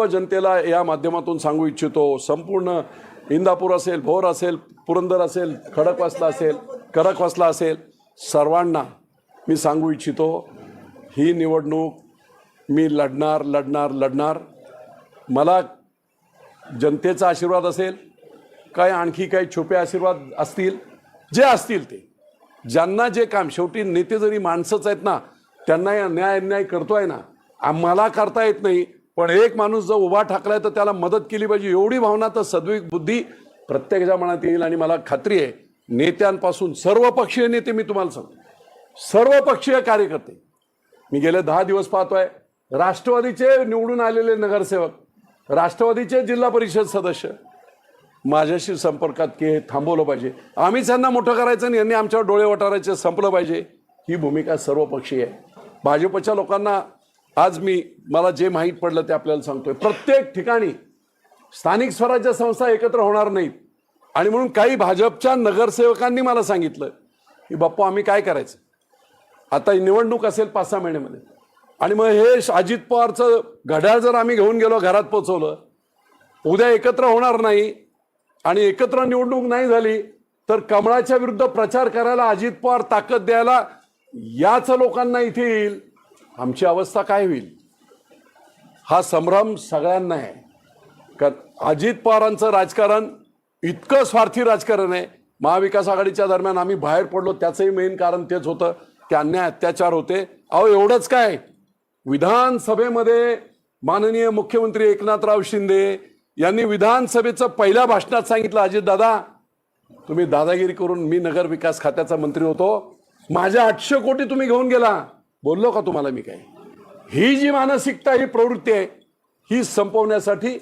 सर्व जनतेला या माध्यमातून सांगू इच्छितो संपूर्ण इंदापूर असेल भोर असेल पुरंदर असेल खडकवासला असेल कडकवासला असेल सर्वांना मी सांगू इच्छितो ही निवडणूक मी लढणार लढणार लढणार. मला जनतेचा आशीर्वाद असेल काय आणखी काही छुपे आशीर्वाद असतील जे असतील ते. ज्यांना जे काम शेवटी नेते जरी माणसंच आहेत ना त्यांना या न्याय अन्याय करतोय ना आम्हाला करता येत नाही पण एक माणूस जर उभा ठाकलाय तर त्याला मदत केली पाहिजे. एवढी भावना तर सद्विक बुद्धी प्रत्येकाच्या मनात येईल आणि मला खात्री आहे नेत्यांपासून सर्वपक्षीय नेते मी तुम्हाला सांगतो. सर्वपक्षीय कार्यकर्ते. मी गेले दहा दिवस पाहतोय राष्ट्रवादीचे निवडून आलेले नगरसेवक राष्ट्रवादीचे जिल्हा परिषद सदस्य माझ्याशी संपर्कात की हे थांबवलं पाहिजे. आम्हीच यांना मोठं करायचं आणि यांनी आमच्यावर डोळे वटारायचे संपलं पाहिजे. ही भूमिका सर्वपक्षीय आहे. भाजपच्या लोकांना आज मी मला जे माहीत पडलं ते आपल्याला सांगतोय. प्रत्येक ठिकाणी स्थानिक स्वराज्य संस्था एकत्र होणार नाहीत. आणि म्हणून काही भाजपच्या नगरसेवकांनी मला सांगितलं की बाप्पा आम्ही काय करायचं? आता निवडणूक असेल पाच सहा महिन्यामध्ये. आणि मग हे अजित पवारचं घड्याळ जर आम्ही घेऊन गेलो घरात पोचवलं उद्या एकत्र होणार नाही आणि एकत्र निवडणूक नाही झाली तर कमळाच्या विरुद्ध प्रचार करायला अजित पवार ताकद द्यायला याच लोकांना इथे येईल. आमची अवस्था काय होईल? हा संभ्रम सगळ्यांना आहे. कारण अजित पवारांचं राजकारण इतकं स्वार्थी राजकारण आहे. महाविकास आघाडीच्या दरम्यान आम्ही बाहेर पडलो त्याचंही मेन कारण तेच होतं. की अन्याय अत्याचार होते. अहो एवढंच काय? विधानसभेमध्ये माननीय मुख्यमंत्री एकनाथराव शिंदे यांनी विधानसभेचं पहिल्या भाषणात सांगितलं अजित दादा तुम्ही दादागिरी करून मी नगर विकास खात्याचा मंत्री होतो. माझ्या आठशे कोटी तुम्ही घेऊन गेला. बोललो का तुम्हाला मी काय ही जी मानसिकता ही प्रवृत्ती आहे ही संपवण्यासाठी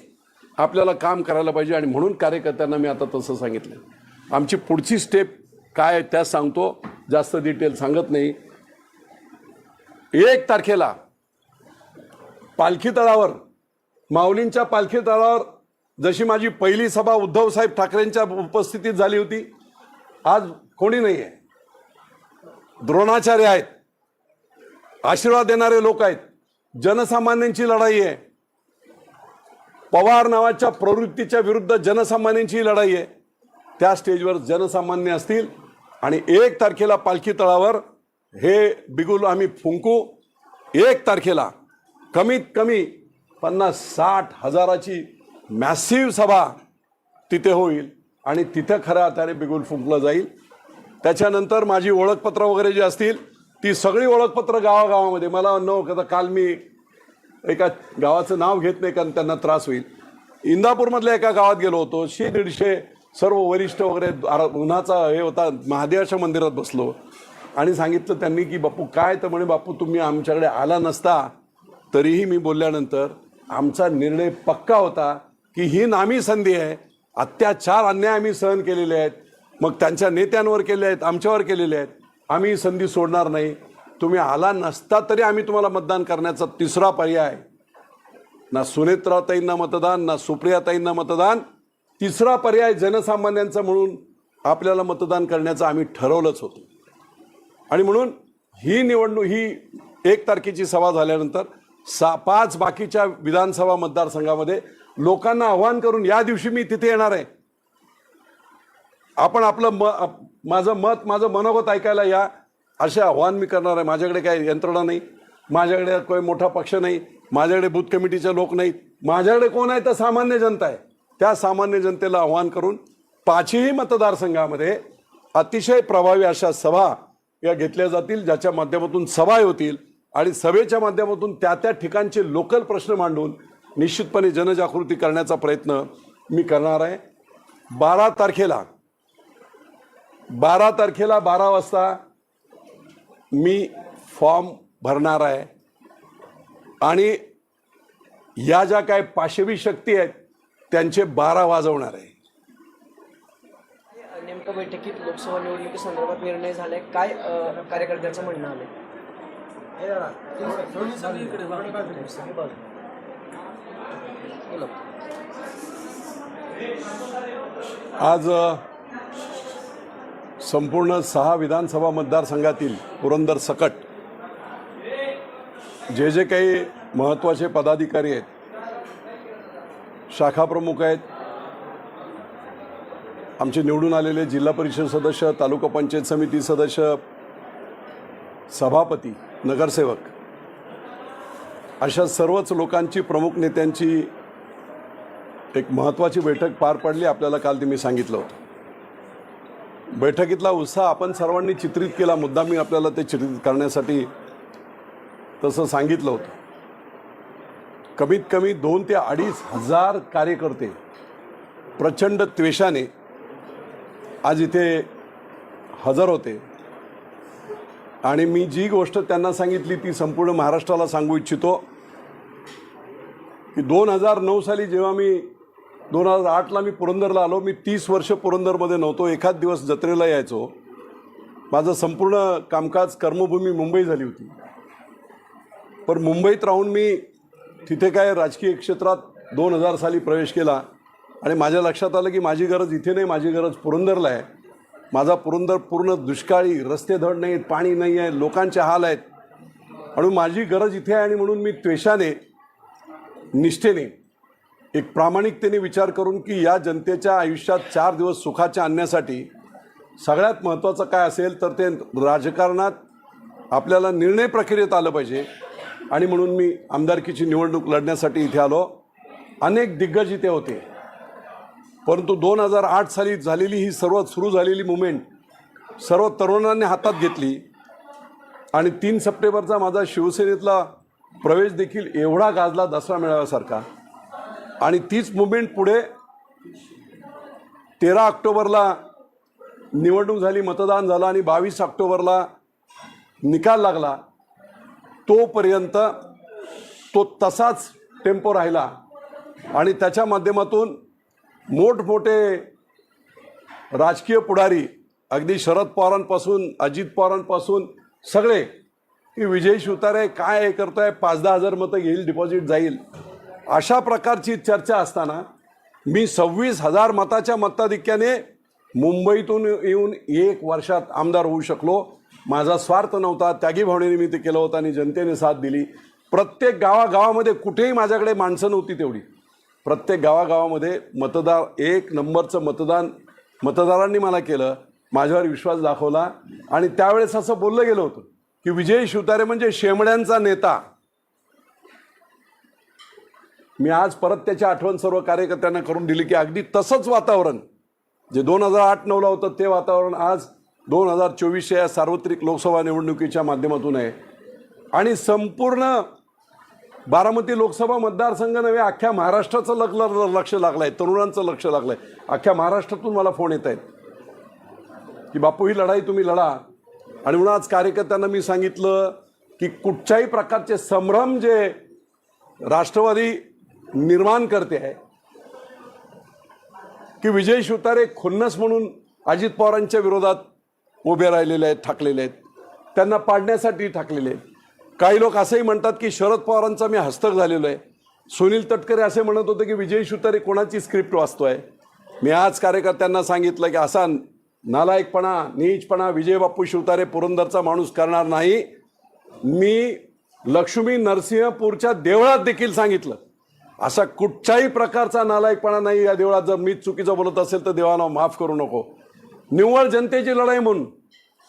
आपल्याला काम करायला पाहिजे आणि म्हणून कार्यकर्त्यांना मी आता तसं सांगितलं. आमची पुढची स्टेप काय आहे त्या सांगतो. जास्त डिटेल सांगत नाही. एक तारखेला पालखी तळावर माऊलींच्या पालखी तळावर जशी माझी पहिली सभा उद्धवसाहेब ठाकरेंच्या उपस्थितीत झाली होती आज कोणी नाही आहे द्रोणाचार्य आहेत. आशीर्वाद देणारे लोक आहेत. जनसामान्यांची लढाई आहे. पवार नावाच्या प्रवृत्तीच्या विरुद्ध जनसामान्यांची लढाई आहे. त्या स्टेजवर जनसामान्य असतील आणि एक तारखेला पालखी तळावर हे बिगुल आम्ही फुंकू. एक तारखेला कमीत कमी पन्नास साठ हजाराची मॅसिव्ह सभा तिथे होईल आणि तिथं खऱ्या अर्थाने बिगुल फुंकलं जाईल. त्याच्यानंतर माझी ओळखपत्र वगैरे जी असतील ती सगळी ओळखपत्र गावागावामध्ये. मला न कदा काल मी एका गावाचं नाव घेत नाही कारण त्यांना त्रास होईल. इंदापूरमधल्या एका गावात गेलो होतो. शे दीडशे सर्व वरिष्ठ वगैरे उन्हाचा हे होता. महादेवाच्या मंदिरात बसलो. आणि सांगितलं त्यांनी की बापू काय? तर म्हणे बापू तुम्ही आमच्याकडे आला नसता तरीही मी बोलल्यानंतर आमचा निर्णय पक्का होता की ही नामी संधी आहे. अत्याचार अन्याय आम्ही सहन केलेले आहेत. मग त्यांच्या नेत्यांवर केले आहेत आमच्यावर केलेले आहेत. आम्ही संधी सोडणार नाही. तुम्ही आला नसता तरी आम्ही तुम्हाला मतदान करण्याचा तिसरा पर्याय. ना सुनेत्राताईंना मतदान ना सुप्रियाताईंना मतदान. तिसरा पर्याय जनसामान्यांचा म्हणून आपल्याला मतदान करण्याचं आम्ही ठरवलंच होतं. आणि म्हणून ही निवडणूक ही एक तारखेची सभा झाल्यानंतर सा पाच बाकीच्या विधानसभा मतदारसंघामध्ये लोकांना आव्हान करून या दिवशी मी तिथे येणार आहे. आपण आपलं म माझं मत माझं मनोगत ऐकायला या. असे आव्हान मी करणार आहे. माझ्याकडे काही यंत्रणा नाही. माझ्याकडे काही मोठा पक्ष नाही. माझ्याकडे बूथ कमिटीचे लोक नाहीत. माझ्याकडे कोण आहे? तर सामान्य जनता आहे. त्या सामान्य जनतेला आव्हान करून पाचही मतदारसंघामध्ये अतिशय प्रभावी अशा सभा या घेतल्या जातील ज्याच्या माध्यमातून सभा होतील आणि सभेच्या माध्यमातून त्या त्या ठिकाणचे लोकल प्रश्न मांडून निश्चितपणे जनजागृती करण्याचा प्रयत्न मी करणार आहे. बारा तारखेला बारा तारखेला बारा वाजता मी फॉर्म भरणार आहे. आणि या ज्या काय पाशवी शक्ती आहेत त्यांचे बारा वाजवणार आहे. नेमकं बैठकीत लोकसभा निवडणुकीसंदर्भात निर्णय झालाय. काय कार्यकर्त्यांचं म्हणणं बोला. आज संपूर्ण सहा विधानसभा मतदारसंघातील पुरंदर सकट जे जे काही महत्त्वाचे पदाधिकारी आहेत शाखा प्रमुख आहेत आमचे निवडून आलेले जिल्हा परिषद सदस्य तालुका पंचायत समिती सदस्य सभापती नगरसेवक अशा सर्वच लोकांची प्रमुख नेत्यांची एक महत्त्वाची बैठक पार पडली आपल्याला काल ते मी सांगितलं होतं. बैठकीतला उत्साह आपण सर्वांनी चित्रित केला. मुद्दा मी आपल्याला ते चित्रित करण्यासाठी तसं सांगितलं होतं. कमीत कमी दोन ते अडीच हजार कार्यकर्ते प्रचंड त्वेषाने आज इथे हजर होते. आणि मी जी गोष्ट त्यांना सांगितली ती संपूर्ण महाराष्ट्राला सांगू इच्छितो की दोन हजार नऊ साली जेव्हा मी दोन हजार आठला मी पुरंदरला आलो. मी तीस वर्ष पुरंदरमध्ये नव्हतो. एखाद दिवस जत्रेला यायचो. माझं संपूर्ण कामकाज कर्मभूमी मुंबई झाली होती. पण मुंबईत राहून मी तिथे काय राजकीय क्षेत्रात दोन हजार साली प्रवेश केला. आणि माझ्या लक्षात आलं की माझी गरज इथे नाही माझी गरज पुरंदरला आहे. माझा पुरंदर पूर्ण दुष्काळी रस्ते धड नाहीत पाणी नाही आहे लोकांचे हाल आहेत. म्हणून माझी गरज इथे आहे आणि म्हणून मी त्वेषाने निष्ठेने एक प्रामाणिकतेने विचार करून की या जनतेच्या आयुष्यात चार दिवस सुखाच्या आणण्यासाठी सगळ्यात महत्त्वाचं काय असेल तर ते राजकारणात आपल्याला निर्णय प्रक्रियेत आलं पाहिजे. आणि म्हणून मी आमदारकीची निवडणूक लढण्यासाठी इथे आलो. अनेक दिग्गज इथे होते. परंतु दोन हजार आठ साली झालेली ही सर्वात सुरू झालेली मुवमेंट सर्व तरुणांनी हातात घेतली. आणि तीन सप्टेंबरचा माझा शिवसेनेतला प्रवेश देखील एवढा गाजला दसरा मेळाव्यासारखा. आणि तीच मुवमेंट पुढे तेरा ऑक्टोबरला निवडणूक झाली मतदान झालं आणि बावीस ऑक्टोबरला निकाल लागला तोपर्यंत तो तसाच टेम्पो राहिला. आणि त्याच्या माध्यमातून मोठमोठे राजकीय पुढारी अगदी शरद पवारांपासून अजित पवारांपासून सगळे की विजय शिवतारे काय हे करतोय पाच दहा हजार मतं घेईल डिपॉझिट जाईल. अशा प्रकारची चर्चा असताना मी सव्वीस हजार मताच्या मताधिक्याने मुंबईतून येऊन एक वर्षात आमदार होऊ शकलो. माझा स्वार्थ नव्हता. त्यागी भावनेने मी ते केलं होतं आणि जनतेने साथ दिली. प्रत्येक गावागावामध्ये कुठेही माझ्याकडे माणसं नव्हती तेवढी. प्रत्येक गावागावामध्ये मतदार एक नंबरचं मतदान मतदारांनी मला केलं. माझ्यावर विश्वास दाखवला. आणि त्यावेळेस असं बोललं गेलं होतं की विजय शिवतारे म्हणजे शेमड्यांचा नेता. मी आज परत त्याची आठवण सर्व कार्यकर्त्यांना करून दिली की अगदी तसंच वातावरण जे दोन हजार आठ नऊला होतं ते वातावरण आज दोन हजार चोवीसच्या या सार्वत्रिक लोकसभा निवडणुकीच्या माध्यमातून आहे. आणि संपूर्ण बारामती लोकसभा मतदारसंघ नव्हे अख्ख्या महाराष्ट्राचं लग लक्ष लागलं आहे तरुणांचं लक्ष लागलं आहे अख्ख्या महाराष्ट्रातून मला फोन येत आहेत की बापू ही लढाई तुम्ही लढा. आणि म्हणून आज कार्यकर्त्यांना मी सांगितलं की कुठच्याही प्रकारचे संभ्रम जे राष्ट्रवादी निर्माण करते आहे. की विजय शिवतारे खुन्नस म्हणून अजित पवारांच्या विरोधात उभे राहिलेले आहेत ठाकलेले आहेत. त्यांना पाडण्यासाठी ठाकलेले आहेत. काही लोक असंही म्हणतात की शरद पवारांचा मी हस्तक झालेलो आहे. सुनील तटकरे असे म्हणत होते की विजय शिवतारे कोणाची स्क्रिप्ट वाचतोय? मी आज कार्यकर्त्यांना सांगितलं की असा नालायकपणा नीचपणा विजय बाप्पू शिवतारे पुरंदरचा माणूस करणार नाही. मी लक्ष्मी नरसिंहपूरच्या देवळात देखील सांगितलं. असा कुठच्याही प्रकारचा नालायकपणा नाही या देवळात. जर मीच चुकीचं बोलत असेल तर देवाला माफ करू नको. निव्वळ जनतेची लढाई म्हणून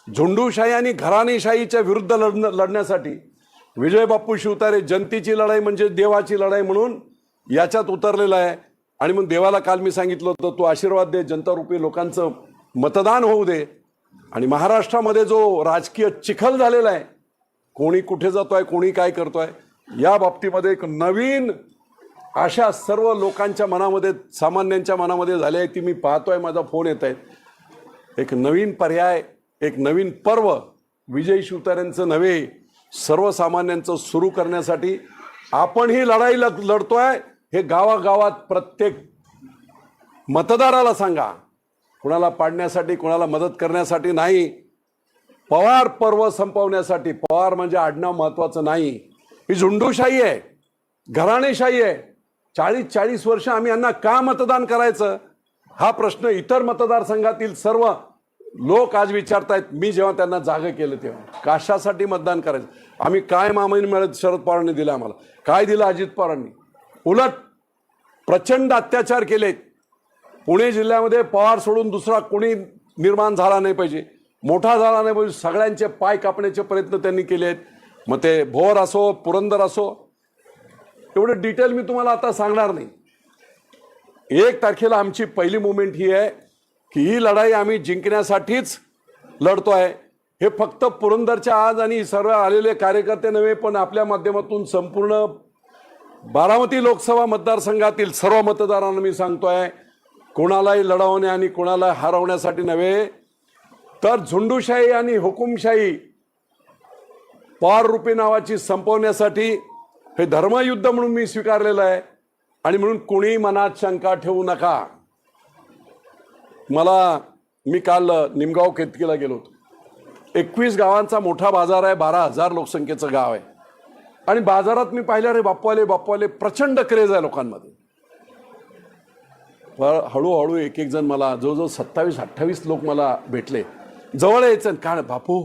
झुंडूशाही आणि घराणेशाहीच्या विरुद्ध लढण लढण्यासाठी विजय बाप्पू शिवतारे जनतेची लढाई म्हणजे देवाची लढाई म्हणून याच्यात उतरलेला आहे. आणि मग देवाला काल मी सांगितलं होतं तू आशीर्वाद दे जनतारूपी लोकांचं मतदान होऊ दे. आणि महाराष्ट्रामध्ये जो राजकीय चिखल झालेला आहे कोणी कुठे जातोय कोणी काय करतोय या बाबतीमध्ये एक नवीन अशा सर्व लोकांच्या मनामध्ये सामान्यांच्या मनामध्ये झाले आहे ती मी पाहतोय माझा फोन येत आहेत एक नवीन पर्याय एक नवीन पर्व विजय शिवतार्यांचं नव्हे सर्वसामान्यांचं सुरू करण्यासाठी आपण ही लढाई लढ लढतोय. हे गावागावात प्रत्येक मतदाराला सांगा. कुणाला पाडण्यासाठी कुणाला मदत करण्यासाठी नाही. पवार पर्व संपवण्यासाठी पवार म्हणजे आडनाव महत्वाचं नाही. ही झुंडूशाही आहे. घराणेशाही आहे. चाळीस चाळीस वर्ष आम्ही यांना का मतदान करायचं? हा प्रश्न इतर मतदारसंघातील सर्व लोक आज विचारतायत. मी जेव्हा त्यांना जागं केलं तेव्हा. कशासाठी मतदान करायचं? आम्ही काय मामाने मिळत शरद पवारांनी दिलं आम्हाला? काय दिलं अजित पवारांनी? उलट प्रचंड अत्याचार केलेत. पुणे जिल्ह्यामध्ये पवार सोडून दुसरा कोणी निर्माण झाला नाही पाहिजे. मोठा झाला नाही पाहिजे. सगळ्यांचे पाय कापण्याचे प्रयत्न त्यांनी केले आहेत मग ते भोर असो पुरंदर असो एवढं डिटेल मी तुम्हाला आता सांगणार नाही. एक तारखेला आमची पहिली मुवमेंट ही आहे की ही लढाई आम्ही जिंकण्यासाठीच लढतो आहे हे फक्त पुरंदरच्या आज आणि सर्व आलेले कार्यकर्ते नव्हे पण आपल्या माध्यमातून संपूर्ण बारामती लोकसभा मतदारसंघातील सर्व मतदारांना मी सांगतोय कोणालाही लढवणे आणि कोणाला हरवण्यासाठी नव्हे तर झुंडूशाही आणि हुकुमशाही पार रुपी नावाची संपवण्यासाठी हे धर्मयुद्ध म्हणून मी स्वीकारलेलं आहे. आणि म्हणून कोणी मनात शंका ठेवू नका. मला मी काल निमगाव केतकीला गेलो होतो. एकवीस गावांचा मोठा बाजार आहे बारा हजार लोकसंख्येचं गाव आहे. आणि बाजारात मी पाहिलं रे बाप्पाले बाप्पाले प्रचंड क्रेज आहे लोकांमध्ये. हळूहळू एक एक जण मला जवळजवळ सत्तावीस अठ्ठावीस लोक मला भेटले. जवळ यायचं काय बापू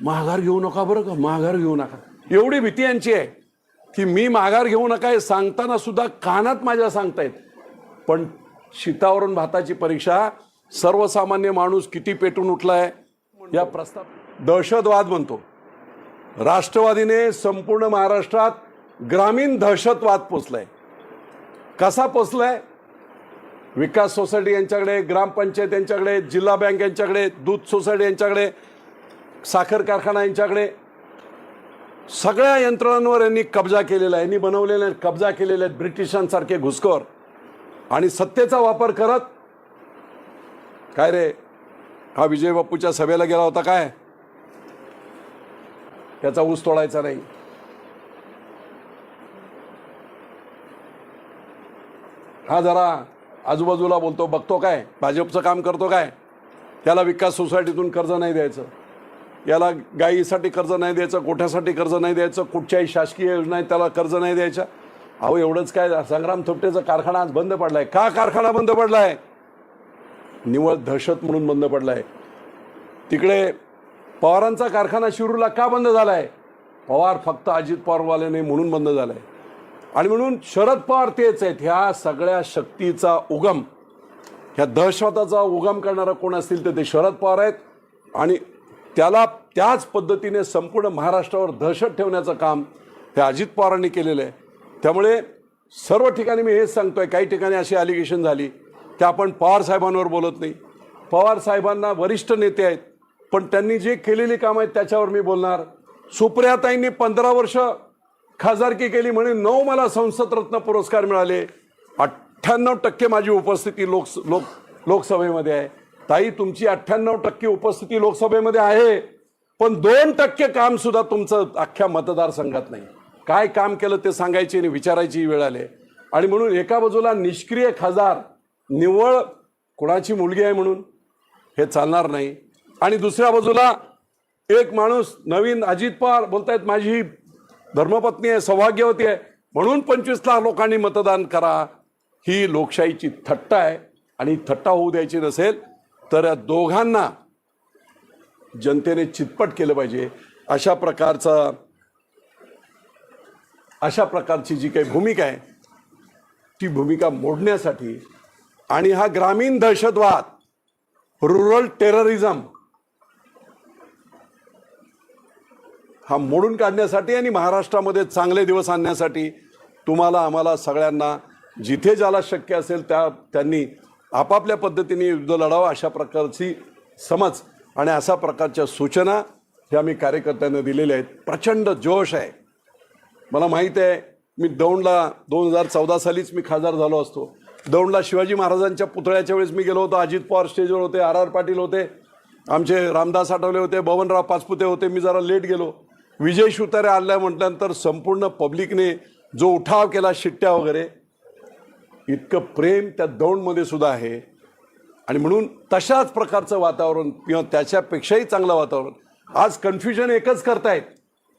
माघार घेऊ नका बरं का? माघार घेऊ नका. एवढी भीती यांची आहे. की मी माघार घेऊ नका हे सांगताना सुद्धा कानात माझ्या सांगतायत. पण शीतावरून भाताची परीक्षा सर्वसामान्य माणूस किती पेटून उठलाय या प्रस्ताव दहशतवाद म्हणतो. राष्ट्रवादीने संपूर्ण महाराष्ट्रात ग्रामीण दहशतवाद पोचलाय. कसा पोचलाय? विकास सोसायटी यांच्याकडे ग्रामपंचायत यांच्याकडे जिल्हा बँक यांच्याकडे दूध सोसायटी यांच्याकडे साखर कारखाना यांच्याकडे सगळ्या यंत्रणांवर यांनी कब्जा केलेला आहे. यांनी बनवलेले कब्जा केलेले आहेत ब्रिटिशांसारखे घुसखोर. आणि सत्तेचा वापर करत काय रे? हा विजय बाप्पूच्या सभेला गेला होता काय? त्याचा ऊस तोडायचा नाही. हा जरा आजूबाजूला बोलतो बघतो काय? भाजपचं काम करतो काय? त्याला विकास सोसायटीतून कर्ज नाही द्यायचं. याला गायीसाठी कर्ज नाही द्यायचं गोठ्यासाठी कर्ज नाही द्यायचं कुठच्याही शासकीय योजना आहेत त्याला कर्ज नाही द्यायच्या अहो एवढंच काय संग्राम थोपटेचा कारखाना आज बंद पडलाय. का कारखाना बंद पडलाय? निवळ दहशत म्हणून बंद पडलाय. तिकडे पवारांचा कारखाना शिरूरला का बंद झालाय? पवार फक्त अजित पवारवाल्याने म्हणून बंद झालाय. आणि म्हणून शरद पवार तेच आहेत. ह्या सगळ्या शक्तीचा उगम ह्या दहशताचा उगम करणारा कोण असतील तर ते शरद पवार आहेत. आणि त्याला त्याच पद्धतीने संपूर्ण महाराष्ट्रावर दहशत ठेवण्याचं काम हे अजित पवारांनी केलेलं आहे. त्यामुळे सर्व ठिकाणी मी हेच सांगतो आहे काही ठिकाणी अशी ॲलिगेशन झाली की आपण पवार साहेबांवर बोलत नाही. पवार साहेबांना वरिष्ठ नेते आहेत पण त्यांनी जे केलेली कामं आहेत त्याच्यावर मी बोलणार. सुप्रियाताईंनी पंधरा वर्ष खासदारकी केली म्हणे नऊ मला संसद रत्न पुरस्कार मिळाले. अठ्ठ्याण्णव टक्के माझी उपस्थिती लोक लोक लोकसभेमध्ये आहे. ताई तुमची अठ्ठ्याण्णव टक्के उपस्थिती लोकसभेमध्ये आहे पण दोन टक्के काम सुद्धा तुमचं अख्ख्या मतदारसंघात नाही. काय काम केलं ते सांगायची आणि विचारायची वेळ आली. आणि म्हणून एका बाजूला निष्क्रिय खासदार निव्वळ कुणाची मुलगी आहे म्हणून हे चालणार नाही. आणि दुसऱ्या बाजूला एक माणूस नवीन अजित पवार बोलतायत माझी धर्मपत्नी आहे सौभाग्यवती आहे म्हणून पंचवीस लाख लोकांनी मतदान करा. ही लोकशाहीची थट्टा आहे आणि थट्टा होऊ द्यायची नसेल तर या दोघांना जनतेने चितपट केलं पाहिजे. अशा प्रकारचा अशा प्रकारची जी काही भूमिका आहे ती भूमिका मोडण्यासाठी आणि हा ग्रामीण दहशतवाद रुरल टेररिझम हा मोडून काढण्यासाठी आणि महाराष्ट्रामध्ये चांगले दिवस आणण्यासाठी तुम्हाला आम्हाला सगळ्यांना जिथे ज्याला शक्य असेल त्या त्यांनी आपापल्या पद्धतीने युद्ध लढावं अशा प्रकारची समज आणि अशा प्रकारच्या सूचना ह्या मी कार्यकर्त्यांना दिलेल्या आहेत. प्रचंड जोश आहे. मला माहीत आहे मी दौंडला दोन हजार चौदा सालीच मी खासदार झालो असतो. दौंडला शिवाजी महाराजांच्या पुतळ्याच्या वेळेस मी गेलो होतो अजित पवार स्टेजवर होते आर आर पाटील होते आमचे रामदास आठवले होते बबनराव पाचपुते होते मी जरा लेट गेलो. विजय शुतारे आणल्या म्हटल्यानंतर संपूर्ण पब्लिकने जो उठाव केला शिट्ट्या वगैरे इतकं प्रेम त्या दौंडमध्ये सुद्धा आहे. आणि म्हणून तशाच प्रकारचं वातावरण किंवा त्याच्यापेक्षाही चांगलं वातावरण. आज कन्फ्युजन एकच करतायत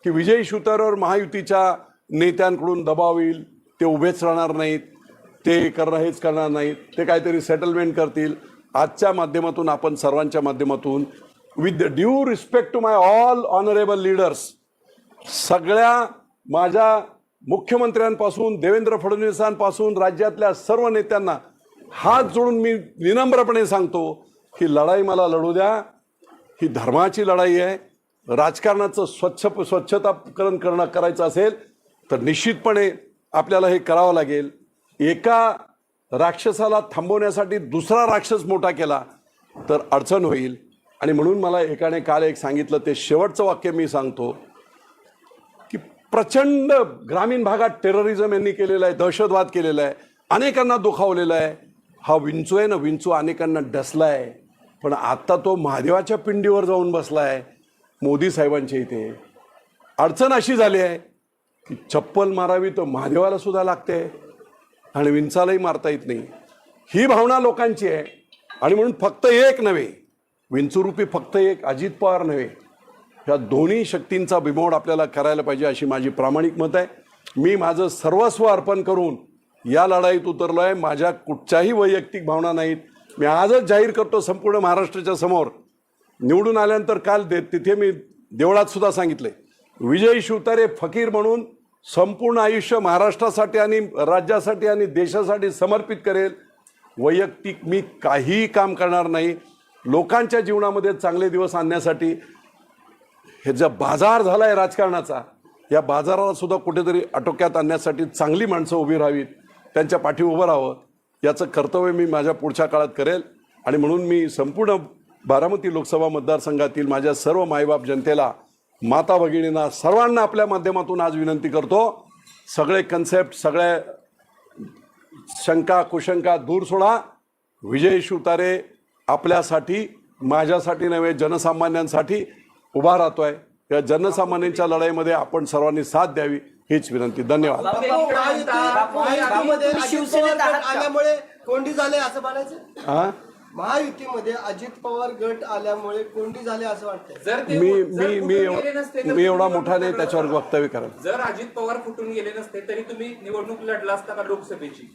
की विजय शिवतारेवर महायुतीच्या नेत्यांकडून दबाव येईल ते उभेच राहणार नाहीत ते करणार हेच करणार नाहीत ते काहीतरी सेटलमेंट करतील. आजच्या माध्यमातून आपण सर्वांच्या माध्यमातून with the due respect to my all honourable leaders सगळ्या माझ्या मुख्यमंत्र्यांपासून देवेंद्र फडणवीसांपासून राज्यातल्या सर्व नेत्यांना हात जोडून मी विनम्रपणे सांगतो ही लढाई मला लढू द्या. ही धर्माची लढाई आहे. राजकारणाचं स्वच्छ स्वच्छताकरण करणं करायचं असेल तर निश्चितपणे आपल्याला हे करावं लागेल. एका राक्षसाला थांबवण्यासाठी दुसरा राक्षस मोठा केला तर अडचण होईल. आणि म्हणून मला एकाने काल एक सांगितलं ते शेवटचं वाक्य मी सांगतो. प्रचंड ग्रामीण भागात टेररिझम यांनी केलेलं आहे दहशतवाद केलेला आहे. अनेकांना दुखावलेला आहे. हा विंचू आहे ना विंचू अनेकांना डसला आहे. पण आत्ता तो महादेवाच्या पिंडीवर जाऊन बसला आहे मोदी साहेबांच्या इथे. अडचण अशी झाली आहे की चप्पल मारावी तर महादेवाला सुद्धा लागते आणि विंचालाही मारता येत नाही. ही भावना लोकांची आहे. आणि म्हणून फक्त एक नव्हे विंचुरूपी फक्त एक अजित पवार नव्हे ह्या दोन्ही शक्तींचा बिमोड आपल्याला करायला पाहिजे अशी माझी प्रामाणिक मत आहे. मी माझं सर्वस्व अर्पण करून या लढाईत उतरलो आहे माझ्या कुठच्याही वैयक्तिक भावना नाहीत. मी आजच जाहीर करतो संपूर्ण महाराष्ट्राच्या समोर. निवडून आल्यानंतर काल दे तिथे मी देवळात सुद्धा सांगितले. विजय शिवतारे फकीर म्हणून संपूर्ण आयुष्य महाराष्ट्रासाठी आणि राज्यासाठी आणि देशासाठी समर्पित करेल. वैयक्तिक मी काहीही काम करणार नाही. लोकांच्या जीवनामध्ये चांगले दिवस आणण्यासाठी हे बाजार झाला आहे राजकारणाचा या बाजाराला सुद्धा कुठेतरी आटोक्यात आणण्यासाठी चांगली माणसं उभी राहावीत त्यांच्या पाठी उभं राहावं याचं कर्तव्य मी माझ्या पुढच्या काळात करेल. आणि म्हणून मी संपूर्ण बारामती लोकसभा मतदारसंघातील माझ्या सर्व मायबाप जनतेला माता भगिनींना सर्वांना आपल्या माध्यमातून आज विनंती करतो सगळे कन्सेप्ट सगळ्या शंका कुशंका दूर सोडा. विजय शिवतारे आपल्यासाठी माझ्यासाठी नव्हे जनसामान्यांसाठी उभा राहतोय या जनसामान्यांच्या लढाईमध्ये आपण सर्वांनी साथ द्यावी हीच विनंती धन्यवाद? आल्यामुळे कोंडी झाले असं म्हणायचं हा महायुतीमध्ये अजित पवार गट आल्यामुळे कोंडी झाले असं वाटतंय जर ते मी मी मी मी एवढा मोठा नाही त्याच्यावर वक्तव्य करा. जर अजित पवार फुटून गेले नसते तरी तुम्ही निवडणूक लढला असता का लोकसभेची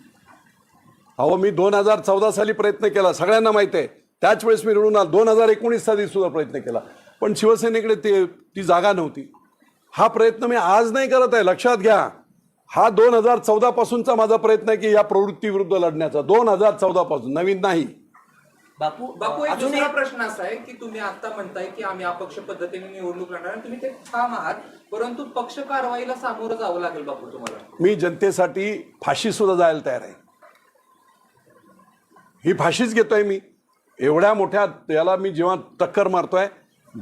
अहो मी दोन हजार चौदा साली प्रयत्न केला सगळ्यांना माहिती आहे त्याच वेळेस मी निवडून आलो दोन हजार एकोणीस साली सुद्धा प्रयत्न केला पण शिवसेनेकडे ते ती जागा नव्हती. हा प्रयत्न मी आज नाही करत आहे. लक्षात घ्या. हा दोन हजार चौदा पासूनचा माझा प्रयत्न आहे की या प्रवृत्तीविरुद्ध लढण्याचा. दोन हजार चौदा पासून. नवीन नाही. बापू बापू एक अजून दुसरा एक प्रश्न असा आहे की तुम्ही आता म्हणताय की आम्ही अपक्ष पद्धतीने निवडणूक लढणार आणि तुम्ही ते ठाम आहात. परंतु पक्ष कारवाईला सामोरं जावं लागेल बापू तुम्हाला. मी जनतेसाठी फाशी सुद्धा जायला तयार आहे. ही फाशीच घेतोय मी. एवढ्या मोठ्या याला मी जेव्हा टक्कर मारतोय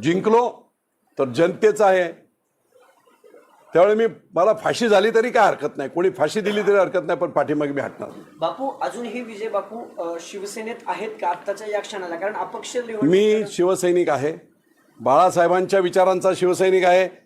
जिंकलो तर जनतेचं आहे. त्यावेळी मी मला फाशी झाली तरी काय हरकत नाही. कोणी फाशी दिली तरी हरकत नाही पण पाठीमागे मी हटणार. बापू अजूनही विजय बापू अ, शिवसेनेत आहेत का? आत्ताच्या या क्षणाला कारण अपक्ष निवडणूक मी शिवसैनिक आहे. बाळासाहेबांच्या विचारांचा शिवसैनिक आहे.